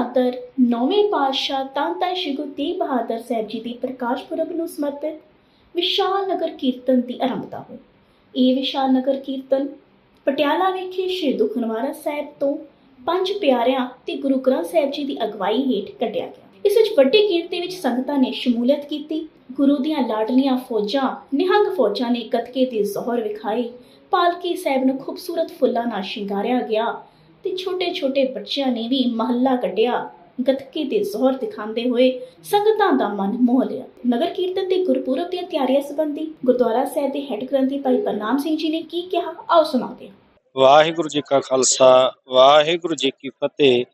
ਚਾਦਰ ਨੌਵੇਂ ਪਾਤਸ਼ਾਹ ਧੰਨ ਧੰਨ ਸ਼੍ਰੀ ਗੁਰੂ ਤੇਗ ਬਹਾਦਰ ਸਾਹਿਬ ਜੀ ਦੀ ਪ੍ਰਕਾਸ਼ ਪੁਰਬ ਨੂੰ ਸਮਰਪਿਤ ਵਿਸ਼ਾਲ ਨਗਰ ਕੀਰਤਨ ਦੀ ਆਰੰਭਤਾ ਹੋਈ। ਇਹ ਵਿਸ਼ਾਲ ਨਗਰ ਕੀਰਤਨ ਪਟਿਆਲਾ ਵਿਖੇ ਸ਼੍ਰੀ ਦੁਖਨਵਾਰਾ ਸਾਹਿਬ ਤੋਂ ਪੰਜ ਪਿਆਰਿਆਂ ਤੇ ਗੁਰੂ ਗ੍ਰੰਥ ਸਾਹਿਬ ਜੀ ਦੀ ਅਗਵਾਈ ਹੇਠ ਕੱਢਿਆ ਗਿਆ। ਇਸ ਵਿੱਚ ਵੱਡੀ ਗਿਣਤੀ ਵਿੱਚ ਸੰਗਤਾਂ ਨੇ ਸ਼ਮੂਲੀਅਤ ਕੀਤੀ, ਗੁਰੂ ਦੀਆਂ ਲਾਡਲੀਆਂ ਫੌਜਾਂ, ਨਿਹੰਗ ਫੌਜਾਂ ਨੇ ਕਤਕੇ ਦੇ ਜ਼ੋਹਰ ਵਿਖਾਏ, ਪਾਲਕੀ ਸਾਹਿਬ ਨੂੰ ਖੂਬਸੂਰਤ ਫੁੱਲਾਂ ਨਾਲ ਸ਼ਿੰਗਾਰਿਆ ਗਿਆ ਤੇ ਛੋਟੇ-ਛੋਟੇ ਬੱਚਿਆਂ ਨੇ ਵੀ ਮਹੱਲਾ ਕੱਢਿਆ। ਗੱਤਕੇ ਦੇ ਜ਼ੋਹਰ ਦਿਖਾਉਂਦੇ ਹੋਏ ਸੰਗਤਾਂ ਦਾ ਮਨ ਮੋਹ ਲਿਆ। ਨਗਰ ਕੀਰਤਨ ਤੇ ਗੁਰਪੁਰਬ ਦੀਆਂ ਤਿਆਰੀਆਂ ਸੰਬੰਧੀ ਗੁਰਦੁਆਰਾ ਸਾਹਿਬ ਦੇ ਹੈੱਡ ਗ੍ਰੰਥੀ ਭਾਈ ਪ੍ਰਨਾਮ ਸਿੰਘ ਜੀ ਨੇ ਕੀ ਕਿਹਾ? ਆਓ ਸੁਣਾਉਂਦੇ ਹਾਂ। ਵਾਹਿਗੁਰੂ ਜੀ ਕਾ ਖਾਲਸਾ, ਵਾਹਿਗੁਰੂ ਜੀ ਕੀ ਫਤਿਹ।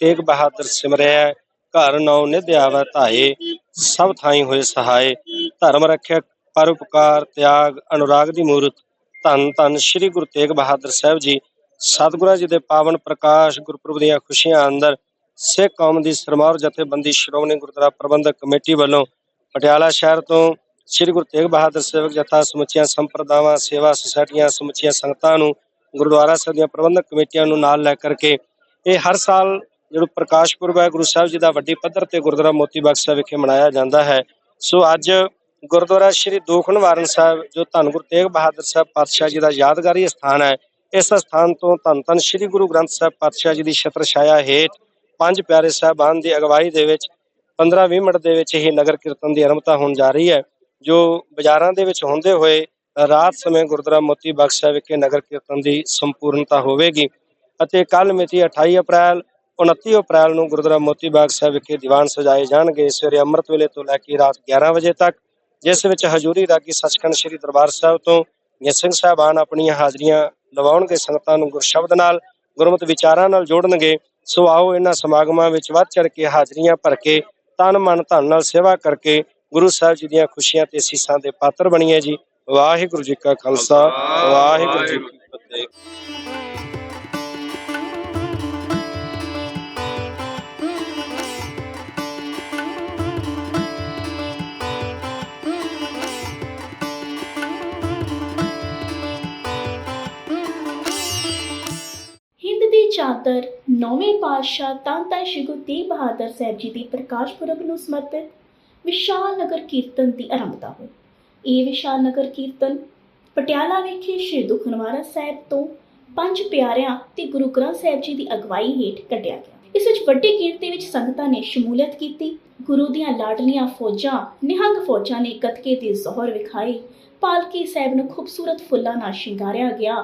ਤੇਗ ਬਹਾਦਰ ਸਿਮਰਿਆ, ਘਰ ਨੌ ਨਿਧਿਆਵੈ ਧਾਏ। ਸਭ ਥਾਈ ਹੋਏ ਸਹਾਏ। ਧਰਮ ਰੱਖਿਆ, ਪਰਉਪਕਾਰ, ਤਿਆਗ, ਅਨੁਰਾਗ ਦੀ ਮੂਰਤ। ਧੰਨ ਧੰਨ ਸ੍ਰੀ ਗੁਰੂ ਤੇਗ ਬਹਾਦਰ ਸਾਹਿਬ ਜੀ ਸਤਿਗੁਰਾਂ ਜੀ ਦੇ ਪਾਵਨ ਪ੍ਰਕਾਸ਼, ਗੁਰਪੁਰਬ ਦੀਆਂ ਖੁਸ਼ੀਆਂ ਅੰਦਰ ਸਿੱਖ ਕੌਮ ਦੀ ਸਰਮਾਰ ਜਥੇਬੰਦੀ ਸ਼੍ਰੋਮਣੀ ਗੁਰਦੁਆਰਾ ਪ੍ਰਬੰਧਕ ਕਮੇਟੀ ਵੱਲੋਂ ਪਟਿਆਲਾ ਸ਼ਹਿਰ ਤੋਂ ਸ੍ਰੀ ਗੁਰੂ ਤੇਗ ਬਹਾਦਰ ਸੇਵਕ ਜਥਾ ਸਮੁੱਚੀਆਂ ਸੰਪਰਦਾਵਾਂ, ਸੇਵਾ ਸੁਸਾਇਟੀਆਂ, ਸਮੁੱਚੀਆਂ ਸੰਗਤਾਂ ਨੂੰ ਗੁਰਦੁਆਰਾ ਸਾਹਿਬ ਦੀਆਂ ਪ੍ਰਬੰਧਕ ਕਮੇਟੀਆਂ ਨੂੰ ਨਾਲ ਲੈ ਕਰਕੇ ਇਹ ਹਰ ਸਾਲ ਜਿਹੜਾ ਪ੍ਰਕਾਸ਼ ਪੁਰਬ ਹੈ, ਗੁਰੂ ਸਾਹਿਬ ਜੀ ਦਾ ਵੱਡੀ ਪੱਧਰ ਤੇ ਗੁਰਦੁਆਰਾ ਮੋਤੀ ਬਖਸ਼ ਸਾਹਿਬ ਵਿਖੇ ਮਨਾਇਆ ਜਾਂਦਾ ਹੈ। ਸੋ ਅੱਜ ਗੁਰਦੁਆਰਾ ਸ੍ਰੀ ਦੋਖਨਵਾਰਨ ਸਾਹਿਬ, ਜੋ ਧੰਨ ਗੁਰੂ ਤੇਗ ਬਹਾਦਰ ਸਾਹਿਬ ਪਾਤਸ਼ਾਹ ਜੀ ਦਾ ਯਾਦਗਾਰੀ ਸਥਾਨ ਹੈ ਇਸ ਸਥਾਨ ਤੋਂ ਧੰਨ ਧੰਨ ਸ੍ਰੀ ਗੁਰੂ ਗ੍ਰੰਥ ਸਾਹਿਬ ਪਾਤਸ਼ਾਹ ਜੀ ਦੀ ਛਤਰ ਛਾਇਆ ਹੇਠ ਪੰਜ ਪਿਆਰੇ ਸਾਹਿਬਾਨ ਦੀ ਅਗਵਾਈ ਦੇ ਵਿੱਚ 15-20 ਮਿੰਟ ਦੇ ਵਿੱਚ ਹੀ ਨਗਰ ਕੀਰਤਨ ਦੀ ਆਰੰਭਤਾ ਹੋਣ ਜਾ ਰਹੀ ਹੈ, ਜੋ ਬਾਜ਼ਾਰਾਂ ਦੇ ਵਿੱਚ ਹੁੰਦੇ ਹੋਏ ਰਾਤ ਸਮੇਂ ਗੁਰਦੁਆਰਾ ਮੋਤੀ ਬਖਸ਼ ਸਾਹਿਬ ਵਿਖੇ ਨਗਰ ਕੀਰਤਨ ਦੀ ਸੰਪੂਰਨਤਾ ਹੋਵੇਗੀ ਅਤੇ ਕੱਲ ਮਿਤੀ 28 ਅਪ੍ਰੈਲ 29 ਅਪ੍ਰੈਲ ਨੂੰ ਗੁਰਦੁਆਰਾ ਮੋਤੀ ਬਾਗ ਸਾਹਿਬ ਵਿਖੇ ਦੀਵਾਨ ਸਜਾਏ ਜਾਣਗੇ, ਸਵੇਰੇ ਅੰਮ੍ਰਿਤ ਵੇਲੇ ਤੋਂ ਲੈ ਕੇ ਰਾਤ 11 ਵਜੇ ਤੱਕ, ਜਿਸ ਵਿੱਚ ਹਜ਼ੂਰੀ ਰਾਗੀ ਸੱਚਖੰਡ ਸ੍ਰੀ ਦਰਬਾਰ ਸਾਹਿਬ ਤੋਂ ਸਿੰਘ ਸਾਹਿਬਾਨ ਆਪਣੀਆਂ ਹਾਜ਼ਰੀਆਂ ਲਵਾਉਣਗੇ, ਸੰਗਤਾਂ ਨੂੰ ਗੁਰਸ਼ਬਦ ਨਾਲ, ਗੁਰਮਤਿ ਵਿਚਾਰਾਂ ਨਾਲ ਜੋੜਨਗੇ, ਸੋ ਆਓ ਇਹਨਾਂ ਸਮਾਗਮਾਂ ਵਿੱਚ ਵੱਧ ਚੜ ਕੇ ਹਾਜ਼ਰੀਆਂ ਭਰ ਕੇ, ਤਨ ਮਨ ਧਨ ਨਾਲ ਸੇਵਾ ਕਰਕੇ, ਗੁਰੂ ਸਾਹਿਬ ਜੀ ਦੀਆਂ ਖੁਸ਼ੀਆਂ ਤੇ ਅਸੀਸਾਂ ਦੇ ਪਾਤਰ ਬਣੀਏ ਜੀ। ਵਾਹਿਗੁਰੂ ਜੀ ਕਾ ਖਾਲਸਾ, ਵਾਹਿਗੁਰੂ ਜੀ ਕੀ ਫਤਿਹ। ਚਾਦਰ ਨੌਵੇਂ ਪਾਤਸ਼ਾਹ ਧੰਨ ਧੰਨ ਸ਼੍ਰੀ ਗੁਰੂ ਤੇਗ ਬਹਾਦਰ ਸਾਹਿਬ ਜੀ ਦੀ ਪ੍ਰਕਾਸ਼ ਪੁਰਬ ਨੂੰ ਸਮਰਪਿਤ ਵਿਸ਼ਾਲ ਨਗਰ ਕੀਰਤਨ ਦੀ ਆਰੰਭਤਾ ਹੋਈ। ਇਹ ਵਿਸ਼ਾਲ ਨਗਰ ਕੀਰਤਨ ਪਟਿਆਲਾ ਵਿਖੇ ਸ਼੍ਰੀ ਦੁਖਨਵਾਰਾ ਸਾਹਿਬ ਤੋਂ ਪੰਜ ਪਿਆਰਿਆਂ ਤੇ ਗੁਰੂ ਗ੍ਰੰਥ ਸਾਹਿਬ ਜੀ ਦੀ ਅਗਵਾਈ ਹੇਠ ਕੱਢਿਆ ਗਿਆ। ਇਸ ਵਿੱਚ ਵੱਡੀ ਗਿਣਤੀ ਵਿੱਚ ਸੰਗਤਾਂ ਨੇ ਸ਼ਮੂਲੀਅਤ ਕੀਤੀ, ਗੁਰੂ ਦੀਆਂ ਲਾਡਲੀਆਂ ਫੌਜਾਂ, ਨਿਹੰਗ ਫੌਜਾਂ ਨੇ ਗੱਤਕੇ ਦੇ ਜ਼ੋਹਰ ਵਿਖਾਏ, ਪਾਲਕੀ ਸਾਹਿਬ ਨੂੰ ਖੂਬਸੂਰਤ ਫੁੱਲਾਂ ਨਾਲ ਸ਼ਿੰਗਾਰਿਆ ਗਿਆ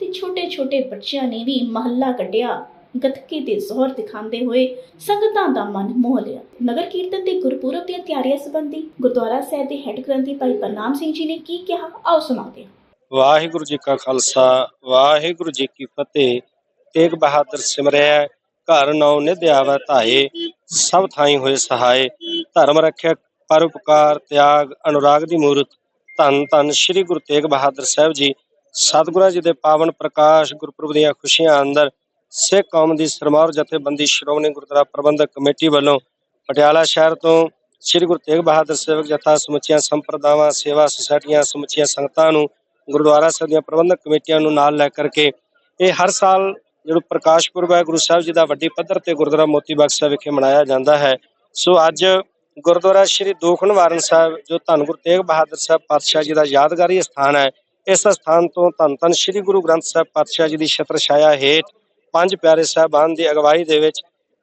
ਤੇ ਛੋਟੇ-ਛੋਟੇ ਬੱਚਿਆਂ ਨੇ ਵੀ ਮਹੱਲਾ ਕੱਢਿਆ। ਗੱਤਕੇ ਦੇ ਜ਼ੋਹਰ ਦਿਖਾਉਂਦੇ ਹੋਏ ਸੰਗਤਾਂ ਦਾ ਮਨ ਮੋਹ ਲਿਆ। ਨਗਰ ਕੀਰਤਨ ਤੇ ਗੁਰਪੁਰਬ ਦੀਆਂ ਤਿਆਰੀਆਂ ਸੰਬੰਧੀ ਗੁਰਦੁਆਰਾ ਸਾਹਿਬ ਦੇ ਹੈੱਡ ਗ੍ਰੰਥੀ ਭਾਈ ਪ੍ਰਨਾਮ ਸਿੰਘ ਜੀ ਨੇ ਕੀ ਕਿਹਾ? ਆਓ ਸੁਣਾਉਂਦੇ ਹਾਂ। ਵਾਹਿਗੁਰੂ ਜੀ ਕਾ ਖਾਲਸਾ, ਵਾਹਿਗੁਰੂ ਜੀ ਕੀ ਫਤਿਹ। ਤੇਗ ਬਹਾਦਰ ਸਿਮਰਿਆ ਘਰ ਨੌ ਨਿਧਿਆਵੈ ਧਾਏ। ਸਭ ਥਾਈ ਹੋਏ ਸਹਾਏ। ਧਰਮ ਰੱਖਿਆ ਪਰਉਪਕਾਰ ਤਿਆਗ, ਅਨੁਰਾਗ ਦੀ ਮੂਰਤ। ਧੰਨ ਧੰਨ ਸ੍ਰੀ ਗੁਰੂ ਤੇਗ ਬਹਾਦਰ ਸਾਹਿਬ ਜੀ ਸਤਿਗੁਰਾਂ ਜੀ ਦੇ ਪਾਵਨ ਪ੍ਰਕਾਸ਼, ਗੁਰਪੁਰਬ ਦੀਆਂ ਖੁਸ਼ੀਆਂ ਅੰਦਰ ਸਿੱਖ ਕੌਮ ਦੀ ਸਰਮਾਰ ਜਥੇਬੰਦੀ ਸ਼੍ਰੋਮਣੀ ਗੁਰਦੁਆਰਾ ਪ੍ਰਬੰਧਕ ਕਮੇਟੀ ਵੱਲੋਂ ਪਟਿਆਲਾ ਸ਼ਹਿਰ ਤੋਂ ਸ੍ਰੀ ਗੁਰੂ ਤੇਗ ਬਹਾਦਰ ਸੇਵਕ ਜਥਾ ਸਮੁੱਚੀਆਂ ਸੰਪਰਦਾਵਾਂ, ਸੇਵਾ ਸੁਸਾਇਟੀਆਂ, ਸਮੁੱਚੀਆਂ ਸੰਗਤਾਂ ਨੂੰ ਗੁਰਦੁਆਰਾ ਸਾਹਿਬ ਦੀਆਂ ਪ੍ਰਬੰਧਕ ਕਮੇਟੀਆਂ ਨੂੰ ਨਾਲ ਲੈ ਕਰਕੇ ਇਹ ਹਰ ਸਾਲ ਜਿਹੜਾ ਪ੍ਰਕਾਸ਼ ਪੁਰਬ ਹੈ, ਗੁਰੂ ਸਾਹਿਬ ਜੀ ਦਾ ਵੱਡੀ ਪੱਧਰ ਤੇ ਗੁਰਦੁਆਰਾ ਮੋਤੀ ਬਖਸ਼ ਸਾਹਿਬ ਵਿਖੇ ਮਨਾਇਆ ਜਾਂਦਾ ਹੈ। ਸੋ ਅੱਜ ਗੁਰਦੁਆਰਾ ਸ੍ਰੀ ਦੋਖਨਵਾਰਨ ਸਾਹਿਬ, ਜੋ ਧੰਨ ਗੁਰੂ ਤੇਗ ਬਹਾਦਰ ਸਾਹਿਬ ਪਾਤਸ਼ਾਹ ਜੀ ਦਾ ਯਾਦਗਾਰੀ ਸਥਾਨ ਹੈ ਇਸ ਸਥਾਨ ਤੋਂ ਧੰਨ ਧੰਨ ਸ੍ਰੀ ਗੁਰੂ ਗ੍ਰੰਥ ਸਾਹਿਬ ਪਾਤਸ਼ਾਹ ਜੀ ਦੀ ਛਤਰ ਛਾਇਆ ਹੇਠ ਪੰਜ ਪਿਆਰੇ ਸਾਹਿਬਾਨ ਦੀ ਅਗਵਾਈ ਦੇ ਵਿੱਚ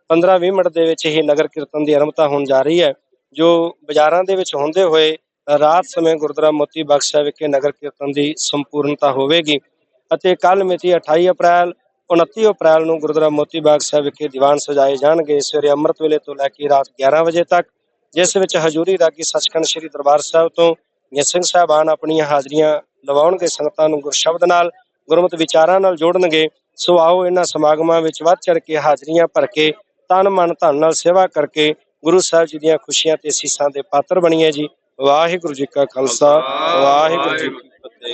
15-20 ਮਿੰਟ ਦੇ ਵਿੱਚ ਹੀ ਨਗਰ ਕੀਰਤਨ ਦੀ ਆਰੰਭਤਾ ਹੋਣ ਜਾ ਰਹੀ ਹੈ, ਜੋ ਬਾਜ਼ਾਰਾਂ ਦੇ ਵਿੱਚ ਹੁੰਦੇ ਹੋਏ ਰਾਤ ਸਮੇਂ ਗੁਰਦੁਆਰਾ ਮੋਤੀ ਬਖਸ਼ ਸਾਹਿਬ ਵਿਖੇ ਨਗਰ ਕੀਰਤਨ ਦੀ ਸੰਪੂਰਨਤਾ ਹੋਵੇਗੀ ਅਤੇ ਕੱਲ ਮਿਤੀ 28 ਅਪ੍ਰੈਲ 29 ਅਪ੍ਰੈਲ ਨੂੰ ਗੁਰਦੁਆਰਾ ਮੋਤੀ ਬਾਗ ਸਾਹਿਬ ਵਿਖੇ ਦੀਵਾਨ ਸਜਾਏ ਜਾਣਗੇ। ਸਵੇਰੇ ਅੰਮ੍ਰਿਤ ਵੇਲੇ ਤੋਂ ਲੈ ਕੇ ਰਾਤ 11 ਵਜੇ ਤੱਕ, ਜਿਸ ਵਿੱਚ ਹਜ਼ੂਰੀ ਰਾਗੀ ਸੱਚਖੰਡ ਸ੍ਰੀ ਦਰਬਾਰ ਸਾਹਿਬ ਤੋਂ ਸਿੰਘ ਸਾਹਿਬਾਨ ਆਪਣੀਆਂ ਹਾਜ਼ਰੀਆਂ ਲਵਾਉਣਗੇ ਸੰਗਤਾਂ ਨੂੰ ਗੁਰਸ਼ਬਦ ਨਾਲ, ਗੁਰਮਤਿ ਵਿਚਾਰਾਂ ਨਾਲ ਜੋੜਨਗੇ। ਸੋ ਆਓ ਇਹਨਾਂ ਸਮਾਗਮਾਂ ਵਿੱਚ ਵੱਧ ਚੜ ਕੇ ਹਾਜ਼ਰੀਆਂ ਭਰ ਕੇ ਤਨ ਮਨ ਧਨ ਨਾਲ ਸੇਵਾ ਕਰਕੇ ਗੁਰੂ ਸਾਹਿਬ ਜੀ ਦੀਆਂ ਖੁਸ਼ੀਆਂ ਤੇ ਅਸੀਸਾਂ ਦੇ ਪਾਤਰ ਬਣੀਏ ਜੀ। ਵਾਹਿਗੁਰੂ ਜੀ ਕਾ ਖਾਲਸਾ, ਵਾਹਿਗੁਰੂ ਜੀ ਕੀ ਫਤਿਹ।